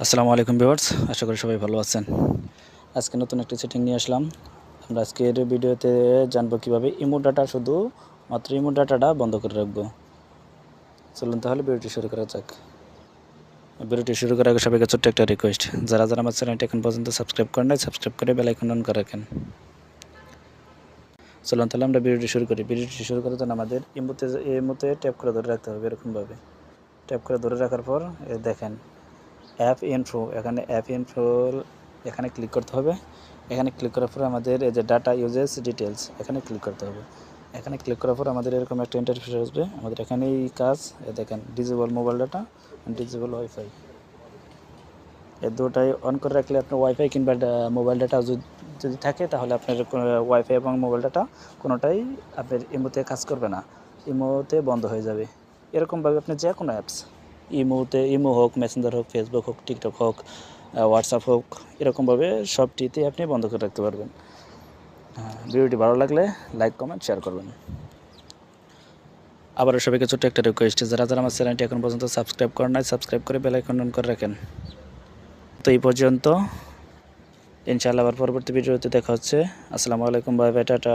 আসসালামু আলাইকুম ভিউয়ার্স, আশা করি সবাই ভালো আছেন। আজকে নতুন একটি সেটিং নিয়ে আসলাম। আমরা আজকের ভিডিওতে জানব কীভাবে ইমো ডাটা শুধু মাত্র ইমো ডাটাটা বন্ধ করে রাখব। চলুন তাহলে ভিডিওটি শুরু করা যাক। ভিডিওটি শুরু করার আগে সবাইকে ছোট্ট একটা রিকোয়েস্ট যারা যারা আমার চ্যানেলটি এখন পর্যন্ত সাবস্ক্রাইব করেন নাই সাবস্ক্রাইব করে বেল আইকন অন করে রাখেন। চলুন তাহলে আমরা ভিডিওটি শুরু করি। ভিডিওটি শুরু করার জন্য আমাদের ইমোতে ইমোতে ট্যাপ করে ধরে রাখতে হবে এরকমভাবে। ট্যাপ করে ধরে রাখার পর দেখেন অ্যাপ ইনফো এখানে অ্যাপ ইনফো এখানে ক্লিক করতে হবে। এখানে ক্লিক করার পর আমাদের এই যে ডাটা ইউজেস ডিটেলস এখানে ক্লিক করতে হবে। এখানে ক্লিক করার পর আমাদের এরকম একটা ইন্টারফেস আসবে। আমাদের এখানে এই কাজ, এ দেখেন disable mobile data disable wifi এই দুটাই অন করে রাখলে আপনার ওয়াইফাই কিংবা মোবাইল ডাটা যদি থাকে, তাহলে আপনার ওয়াইফাই এবং মোবাইল ডাটা কোনোটাই আপনার ইমোতে কাজ করবে না। ইমোতে বন্ধ হয়ে যাবে। এরকমভাবে আপনি যে কোনো অ্যাপস ইমোতে ইমো হোক মেসেঞ্জার হোক ফেসবুক হোক টিকটক হোক হোয়াটসঅ্যাপ হোক, এরকমভাবে সবটিতে আপনি বন্ধ করে রাখতে পারবেন। ভিডিওটি ভালো লাগলে লাইক কমেন্ট শেয়ার করবেন। আবারও সবাইকে ছোট্ট একটা রিকোয়েস্ট যারা যারা আমার চ্যানেলটি এখন পর্যন্ত সাবস্ক্রাইব করেন নাই সাবস্ক্রাইব করে বেল আইকন অন করে রাখেন। তো এই পর্যন্ত, ইনশাআল্লাহ আবার পরবর্তী ভিডিওতে দেখা হচ্ছে। আসসালামু আলাইকুম বাই বাই টাটা।